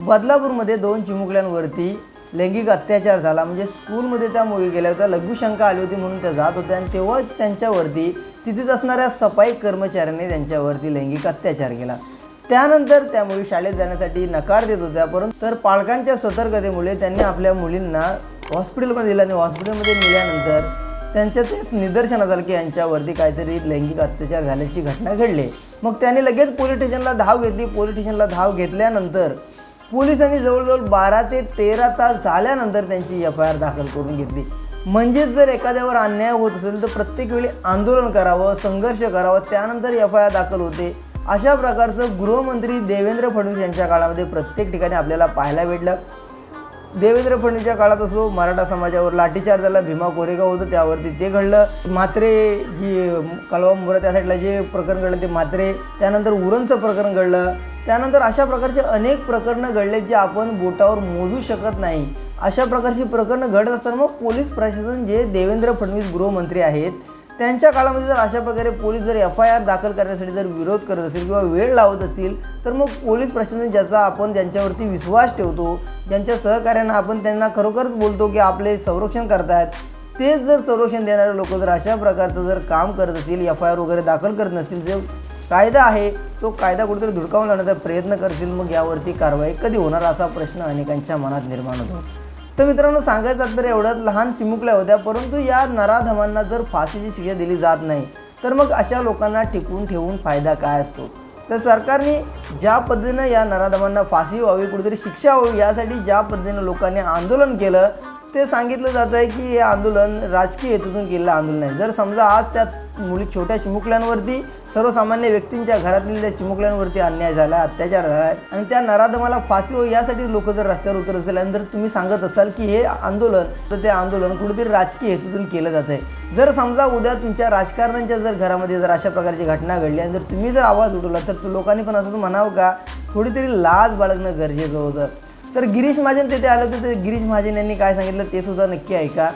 बदलापूरमध्ये दोन चिमुकल्यांवरती लैंगिक अत्याचार झाला. म्हणजे स्कूलमध्ये त्या मुली गेल्या होत्या. लघुशंका आली होती म्हणून त्या जात होत्या. आणि तेव्हा त्यांच्यावरती तिथेच असणाऱ्या सफाई कर्मचाऱ्यांनी त्यांच्यावरती लैंगिक अत्याचार केला. त्यानंतर त्या मुली शाळेत जाण्यासाठी नकार देत होत्या. परंतु तर पालकांच्या सतर्कतेमुळे त्यांनी आपल्या मुलींना हॉस्पिटलमध्ये दिलं. आणि हॉस्पिटलमध्ये नेल्यानंतर त्यांच्या तेच निदर्शनात आलं की यांच्यावरती काहीतरी लैंगिक अत्याचार झाल्याची घटना घडली. मग त्यांनी लगेच पोलीस स्टेशनला धाव घेतली. पोलीस स्टेशनला धाव घेतल्यानंतर पोलिसांनी जवळजवळ बारा ते तेरा तास झाल्यानंतर त्यांची एफ आय आर दाखल करून घेतली. म्हणजेच जर एखाद्यावर अन्याय होत असेल तर प्रत्येक वेळी आंदोलन करावं संघर्ष करावं त्यानंतर एफ आय आर दाखल होते. अशा प्रकारचं गृहमंत्री देवेंद्र फडणवीस यांच्या काळामध्ये प्रत्येक ठिकाणी आपल्याला पाहायला भेटलं. देवेंद्र फडणवीसच्या काळात असो मराठा समाजावर लाठीचार झाला भीमा कोरेगाव होतं त्यावरती ते घडलं. मात्रे जी कलवा मोरा त्या साईडला जे प्रकरण घडलं ते मात्रे त्यानंतर उरणचं प्रकरण घडलं. त्यानंतर अशा प्रकारचे अनेक प्रकरणं घडले जे आपण बोटावर मोजू शकत नाही. अशा प्रकारची प्रकरणं घडत असताना मग पोलीस प्रशासन जे देवेंद्र फडणवीस गृहमंत्री आहेत त्यांच्या काळामध्ये जर अशा प्रकारे पोलीस जर एफ आय आर दाखल करण्यासाठी जर विरोध करत असतील किंवा वेळ लावत असतील तर मग पोलीस प्रशासन ज्याचा आपण ज्यांच्यावरती विश्वास ठेवतो ज्यांच्या सहकार्यांना आपण त्यांना खरोखरच बोलतो की आपले संरक्षण करतायत तेच जर संरक्षण देणारे लोक जर अशा प्रकारचं जर काम करत असतील एफ आय आर वगैरे दाखल करत नसतील जे कायदा आहे तो कायदा कुठेतरी धुडकावून लावण्याचा प्रयत्न करतील मग यावरती कारवाई कधी होणार असा प्रश्न अनेकांच्या मनात निर्माण होतो. तर मित्रांनो सांगायचं तर एवढ्यात लहान चिमुकल्या होत्या परंतु या नराधमांना जर फाशीची शिक्षा दिली जात नाही तर मग अशा लोकांना टिकवून ठेवून फायदा काय असतो? तर सरकारने ज्या पद्धतीनं या नराधमांना फाशी व्हावी कुठेतरी शिक्षा व्हावी यासाठी ज्या पद्धतीनं लोकांनी आंदोलन केलं ते सांगितलं जात आहे की हे आंदोलन राजकीय हेतूतून केलेलं आंदोलन आहे. जर समजा आज त्या मुली छोट्या चिमुकल्यांवरती सर्वसामान्य व्यक्तींच्या घरातील त्या चिमुकल्यांवरती अन्याय झाला अत्याचार झाला आणि त्या नराधमाला फाशी हो यासाठी लोक जर रस्त्यावर उतरत असेल आणि जर तुम्ही सांगत असाल की हे आंदोलन तर ते आंदोलन कुठेतरी राजकीय हेतूतून केलं जात आहे जर समजा उद्या तुमच्या राजकारण्यांच्या जर घरामध्ये जर अशा प्रकारची घटना घडली आणि जर तुम्ही जर आवाज उठवला तर लोकांनी पण असंच म्हणावं का थोडीतरी लाज बाळगणं गरजेचं होतं. तर गिरीश महाजन तिथे आलं होतं तर गिरीश महाजन यांनी काय सांगितलं ते सुद्धा नक्की ऐका.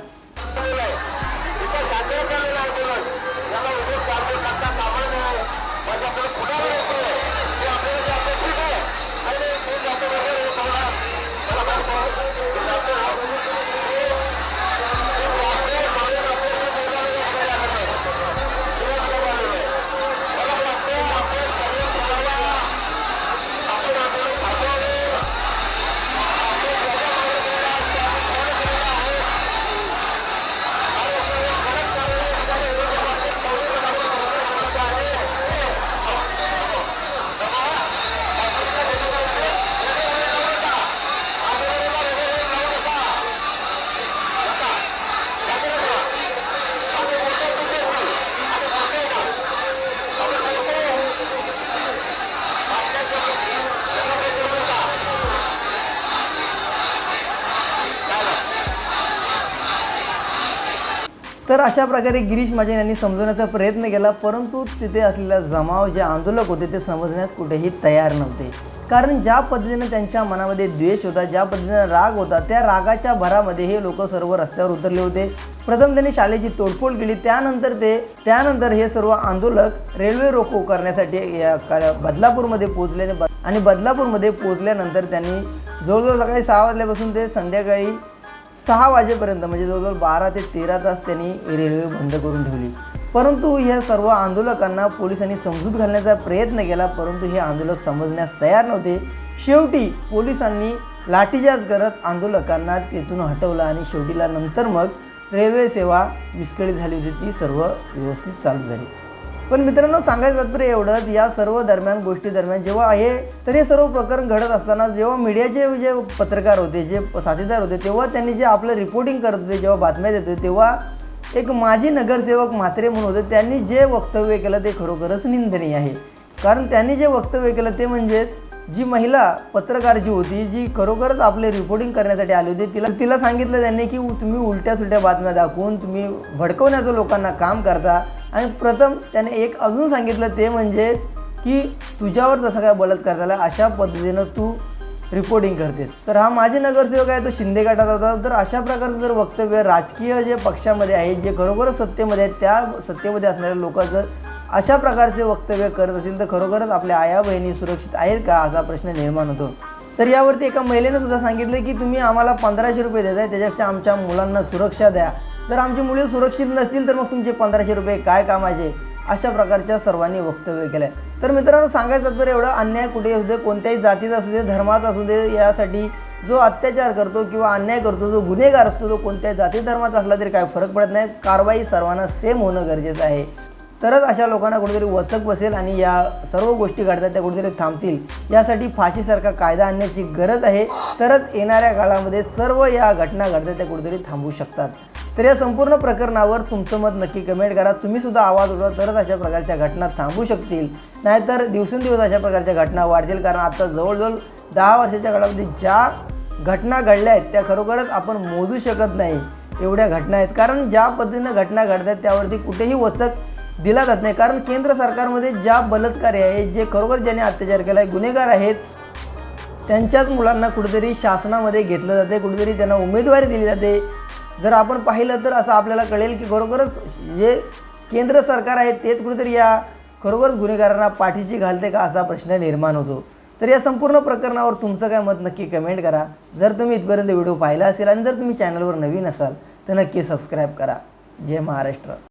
तर अशा प्रकारे गिरीश महाजन यांनी समजवण्याचा प्रयत्न केला परंतु तिथे असलेला जमाव जे आंदोलक होते ते समजण्यास कुठेही तयार नव्हते. कारण ज्या पद्धतीनं त्यांच्या मनामध्ये द्वेष होता ज्या पद्धतीनं राग होता त्या रागाच्या भरामध्ये हे लोक सर्व रस्त्यावर उतरले होते. प्रथम त्यांनी शाळेची तोडफोड केली त्यानंतर ते त्यानंतर हे सर्व आंदोलक रेल्वे रोको करण्यासाठी बदलापूरमध्ये पोहोचले आणि आणि बदलापूरमध्ये पोहोचल्यानंतर त्यांनी जवळजवळ सकाळी सहा वाजल्यापासून ते संध्याकाळी सहा वाजेपर्यंत म्हणजे जवळजवळ बारा ते तेरा तास त्यांनी रेल्वे बंद करून ठेवली. परंतु या सर्व आंदोलकांना पोलिसांनी समजूत घालण्याचा प्रयत्न केला परंतु हे आंदोलक समजण्यास तयार नव्हते. शेवटी पोलिसांनी लाठीचार्ज करत आंदोलकांना तेथून हटवलं आणि शेवटीला नंतर मग रेल्वे सेवा विस्कळीत झाली होती ती सर्व व्यवस्थित चालू झाली. पण मित्रांनो सांगायचं तर एवढंच या सर्व दरम्यान गोष्टी दरम्यान जेव्हा हे तर हे सर्व प्रकरण घडत असताना जेव्हा मीडियाचे जे पत्रकार होते जे साथीदार होते तेव्हा त्यांनी जे आपलं रिपोर्टिंग करत होते जेव्हा बातम्या देत होते तेव्हा एक माजी नगरसेवक म्हात्रे म्हणून होते त्यांनी जे वक्तव्य केलं ते खरोखरच निंदनीय आहे. कारण त्यांनी जे वक्तव्य केलं ते म्हणजेच जी महिला पत्रकार जी होती जी खरोखरच आपले रिपोर्टिंग करण्यासाठी आली होती तिला तिला सांगितलं त्यांनी की तुम्ही उलट्या सुलट्या बातम्या दाखवून तुम्ही भडकवण्याचं लोकांना काम करता आणि प्रथम त्याने एक अजून सांगितलं ते म्हणजेच की तुझ्यावर जसं काय बलात्कार झाला अशा पद्धतीनं तू रिपोर्टिंग करतेस. तर हा माजी नगरसेवक आहे तो शिंदे गटाचा होता. तर अशा प्रकारचं जर वक्तव्य राजकीय जे पक्षामध्ये आहे जे खरोखरच सत्तेमध्ये आहेत त्या सत्तेमध्ये असणाऱ्या लोक जर अशा प्रकारचे वक्तव्य करत असतील तर खरोखरच आपल्या आया बहिणी सुरक्षित आहेत का असा प्रश्न निर्माण होतो. तर यावरती एका महिलेनं सुद्धा सांगितलं की तुम्ही आम्हाला पंधराशे रुपये देताय त्याच्यापेक्षा आमच्या मुलांना सुरक्षा द्या. जर आमची मुले सुरक्षित नसतील तर मग तुमचे पंधराशे रुपये काय कामाचे? अशा प्रकारच्या सर्वांनी वक्तव्य केलं आहे तर मित्रांनो सांगायचं तर एवढं अन्याय कुठे असू दे कोणत्याही जातीचा असू दे धर्माचा असू दे यासाठी जो अत्याचार करतो किंवा अन्याय करतो जो गुन्हेगार असतो तो कोणत्याही जाती धर्माचा असला तरी काय फरक पडत नाही. कारवाई सर्वांना सेम होणं गरजेचं आहे. तरच अशा लोकांना कुठेतरी वचक बसेल आणि या सर्व गोष्टी घडतात त्या कुठेतरी थांबतील. यासाठी फाशीसारखा कायदा आणण्याची गरज आहे. तरच येणाऱ्या काळामध्ये सर्व या घटना घडतात त्या कुठेतरी थांबू शकतात. तर या संपूर्ण प्रकरणावर तुमचं मत नक्की कमेंट करा. तुम्ही सुद्धा आवाज उठवा तरच अशा प्रकारच्या घटना थांबू शकतील. नाहीतर दिवसेंदिवस अशा प्रकारच्या घटना वाढतील कारण आता जवळजवळ दहा वर्षाच्या काळामध्ये ज्या घटना घडल्या आहेत त्या खरोखरच आपण मोजू शकत नाही एवढ्या घटना आहेत. कारण ज्या पद्धतीनं घटना घडतात त्यावरती कुठेही वचक दिला जात नाही. कारण केंद्र सरकारमध्ये ज्या बलात्कारी आहेत जे खरोखर ज्याने अत्याचार केला आहे गुन्हेगार आहेत त्यांच्याच मुलांना कुठेतरी शासनामध्ये घेतलं जाते कुठेतरी त्यांना उमेदवारी दिली जाते. जर आपण पाहिलं तर असं आपल्याला कळेल की खरोखरच जे केंद्र सरकार आहे तेच कुठेतरी या खरोखरच गुन्हेगारांना पाठीशी घालते का असा प्रश्न निर्माण होतो. तर या संपूर्ण प्रकरणावर तुमचं काय मत नक्की कमेंट करा. जर तुम्ही इथपर्यंत व्हिडिओ पाहिला असेल आणि जर तुम्ही चॅनलवर नवीन असाल तर नक्की सबस्क्राईब करा. जय महाराष्ट्र.